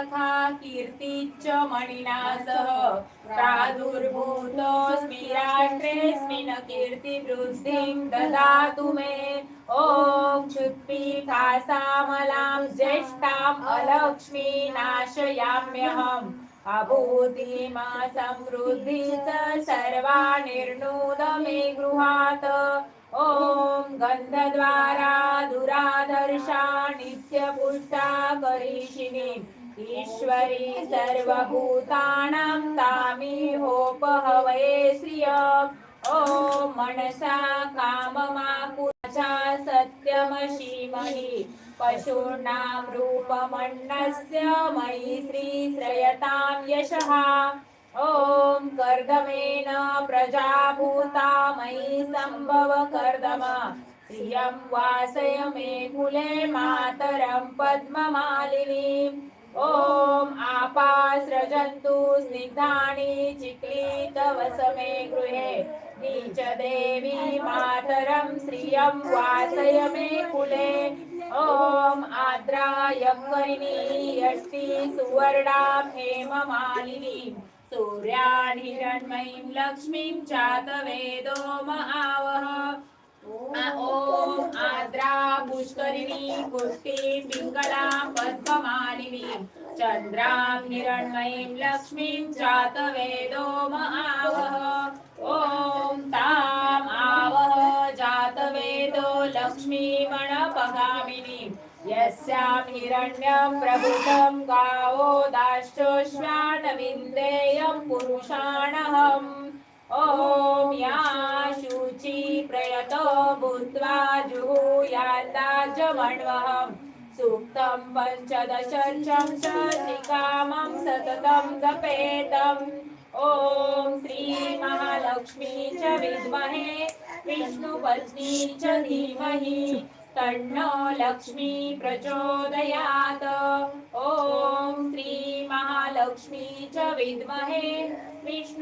सखा कीर्तिच्च मणिना सह प्रादुर्भूतोऽस्मि राष्ट्रेऽस्मिन् कीर्तिवृद्धिं ददातु मे। ॐ क्षुत्पिपासामलां ज्येष्ठाम् अलक्ष्मी नाशयाम्यहम् अभूतिमा समृद्धि च सर्वा निर्णूद मे गृहात्। ॐ गन्धद्वारा दुरादर्शा नित्यपुष्टा करिषिणी ईश्वरी सर्वभूतानां तामिहोपहवये श्रिय ॐ मनसा काममापुचा सत्यमशीमहि पशूनां रूपमन्नस्य मयि श्रीश्रयतां यशः। ॐ कर्दमेन प्रजाभूता मयि सम्भव कर्दम। श्रियं वासय मे कुले मातरं पद्ममालिनीम्। ॐ आपासृजन्तु स्निग्धानि चिक्लीतवस मे गृहे नीचदेवी मातरं श्रियं वासय मे कुले। ॐ आद्रायकरिणी यष्टि सुवर्णां हेममालिनी। सूर्यान् हिरण्मयीं लक्ष्मीं चातवेदो आवह। ॐ पुष्करिणी पुष्टिं पिङ्गलां पद्ममालिनी चन्द्रां हिरण्मयीं लक्ष्मीं जातवेदो महावह ॐ ताम् आवह जातवेदो लक्ष्मीमणपगामिनीं। यस्यां हिरण्यं प्रभुतं गावो दाश्चोश्वानविन्देयं पुरुषाणहम्। ॐ या शुचि प्रयतो भूत्वा जुहुयाता च मण्वहम् सूक्तं पञ्चदशं च निकामं सततं जपेतम् ॐ श्रीमहालक्ष्मी च विद्महे विष्णुपत्नी च धीमहि तन्नो लक्ष्मी प्रचोदयात्। ॐ श्रीमहालक्ष्मी च विद्महे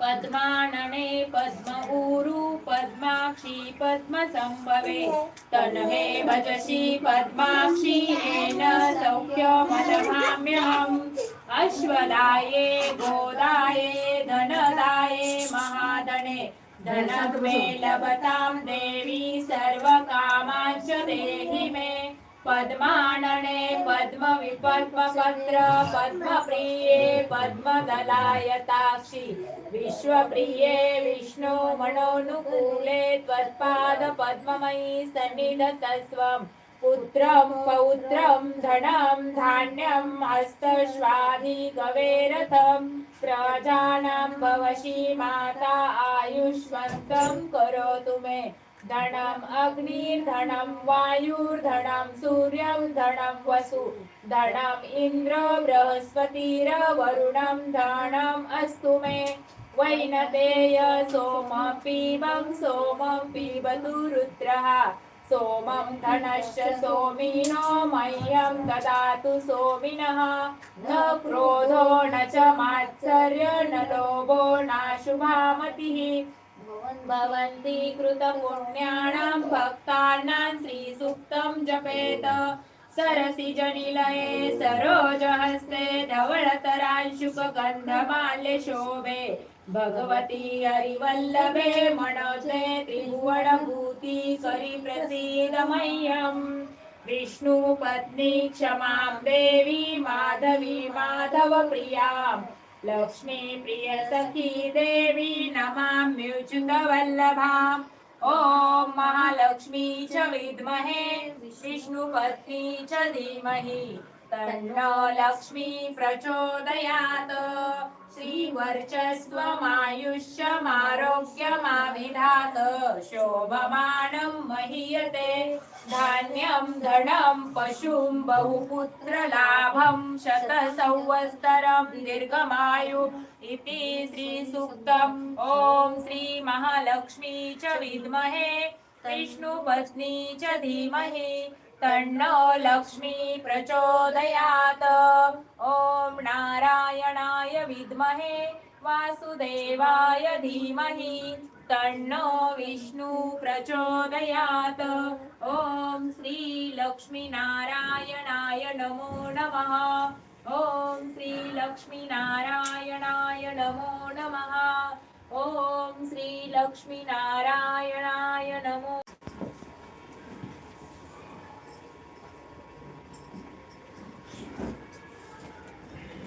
पद्मानने पद्मऊरु पद्माक्षी पद्मसम्भवे तन्मे भजसि पद्माक्षी येन सौख्यमलभाम्यहम् अश्वदाये गोदाये धनदाये महादने। धनग्मे लभतां देवी सर्वकामाश्च देहि मे। पद्मानने पद्मविपद्मपत्र पद्मप्रिये पद्मदलायताक्षि विश्वप्रिये विष्णो मनोनुकूले त्वत्पाद पद्ममयी सन्निधतस्वम् पुत्रं पौत्रं धनं धान्यं हस्तश्वाधिगवेरथं प्रजानां भवशी माता आयुष्मन्तं करोतु मे। धनम् अग्निर्धनं वायुर्धनं सूर्यं धनं वसु। धनम् इन्द्र बृहस्पतिरवरुणं धनम् अस्तु मे। वैनतेय सोमं पीबं सोमं पिबतु रुद्रः। सोमं धनश्च सोमिनो मह्यं ददातु सोमिनः। न क्रोधो न च मात्सर्य न लोभो नाशुभामतिः भवन्ति कृतपुण्याणां भक्तानां श्रीसूक्तं जपेत। सरसिजनिलये सरोजहस्ते धवळतरांशुकगन्धमाल्य शोभे। भगवती हरिवल्लभे मनोते त्रिभुवनभूति करि प्रसीद विष्णुपत्नी क्षमां देवी माधवी माधवप्रियाम्। लक्ष्मी प्रिय सखी देवी नमाम्युच्युतवल्लभाम् ॐ महालक्ष्मी च विद्महे विष्णुपत्नी च धीमहि। तन्नो लक्ष्मी प्रचोदयात्। श्रीवर्चस्वमायुष्यमारोग्यमाभिधात शोभमानं महीयते। धान्यं धनं पशुं बहुपुत्रलाभं शतसंवत्सरं दीर्घमायु इति श्रीसूक्तम्। ॐ श्रीमहालक्ष्मी च विद्महे। विष्णुपत्नी च धीमहि। तन्नो लक्ष्मी प्रचोदयात्। ॐ नारायणाय विद्महे वासुदेवाय धीमहि तन्नो विष्णु प्रचोदयात्। ॐ श्रीलक्ष्मीनारायणाय नमो नमः। ॐ श्रीलक्ष्मीनारायणाय नमो नमः। ॐ श्रीलक्ष्मीनारायणाय